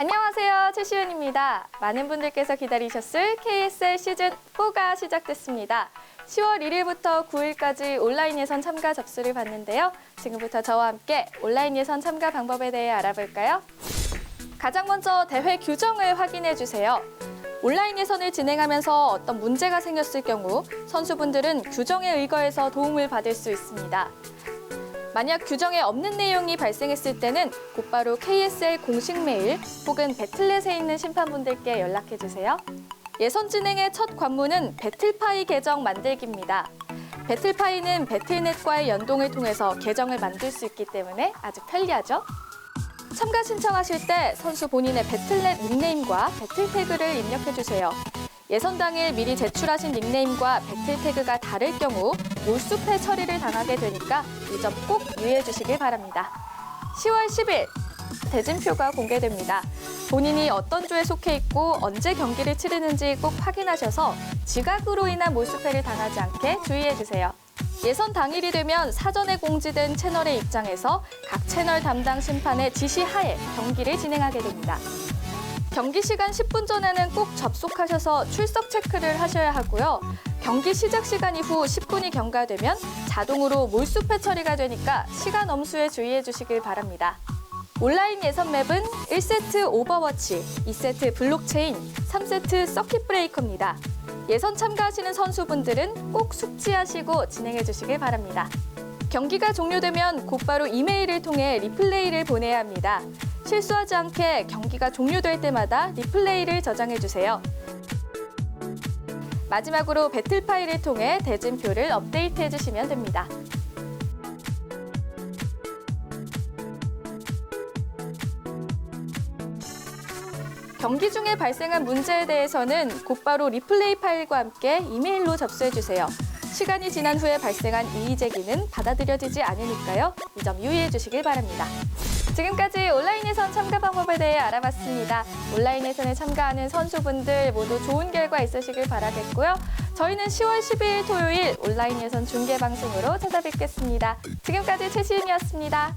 안녕하세요. 최시윤입니다. 많은 분들께서 기다리셨을 KSL 시즌 4가 시작됐습니다. 10월 1일부터 9일까지 온라인 예선 참가 접수를 받는데요. 지금부터 저와 함께 온라인 예선 참가 방법에 대해 알아볼까요? 가장 먼저 대회 규정을 확인해 주세요. 온라인 예선을 진행하면서 어떤 문제가 생겼을 경우 선수분들은 규정에 의거해서 도움을 받을 수 있습니다. 만약 규정에 없는 내용이 발생했을 때는 곧바로 KSL 공식 메일 혹은 배틀넷에 있는 심판분들께 연락해 주세요. 예선 진행의 첫 관문은 배틀파이 계정 만들기입니다. 배틀파이는 배틀넷과의 연동을 통해서 계정을 만들 수 있기 때문에 아주 편리하죠. 참가 신청하실 때 선수 본인의 배틀넷 닉네임과 배틀 태그를 입력해 주세요. 예선 당일 미리 제출하신 닉네임과 배틀 태그가 다를 경우 몰수패 처리를 당하게 되니까 이 점 꼭 유의해 주시길 바랍니다. 10월 10일 대진표가 공개됩니다. 본인이 어떤 조에 속해 있고 언제 경기를 치르는지 꼭 확인하셔서 지각으로 인한 몰수패를 당하지 않게 주의해 주세요. 예선 당일이 되면 사전에 공지된 채널의 입장에서 각 채널 담당 심판의 지시 하에 경기를 진행하게 됩니다. 경기 시간 10분 전에는 꼭 접속하셔서 출석 체크를 하셔야 하고요. 경기 시작 시간 이후 10분이 경과되면 자동으로 몰수패 처리가 되니까 시간 엄수에 주의해 주시길 바랍니다. 온라인 예선 맵은 1세트 오버워치, 2세트 블록체인, 3세트 서킷 브레이커입니다. 예선 참가하시는 선수분들은 꼭 숙지하시고 진행해 주시길 바랍니다. 경기가 종료되면 곧바로 이메일을 통해 리플레이를 보내야 합니다. 실수하지 않게 경기가 종료될 때마다 리플레이를 저장해 주세요. 마지막으로 배틀 파일을 통해 대진표를 업데이트해 주시면 됩니다. 경기 중에 발생한 문제에 대해서는 곧바로 리플레이 파일과 함께 이메일로 접수해 주세요. 시간이 지난 후에 발생한 이의 제기는 받아들여지지 않으니까요. 이 점 유의해 주시길 바랍니다. 지금까지 온라인 예선 참가 방법에 대해 알아봤습니다. 온라인 예선에 참가하는 선수분들 모두 좋은 결과 있으시길 바라겠고요. 저희는 10월 12일 토요일 온라인 예선 중계 방송으로 찾아뵙겠습니다. 지금까지 최시윤이었습니다.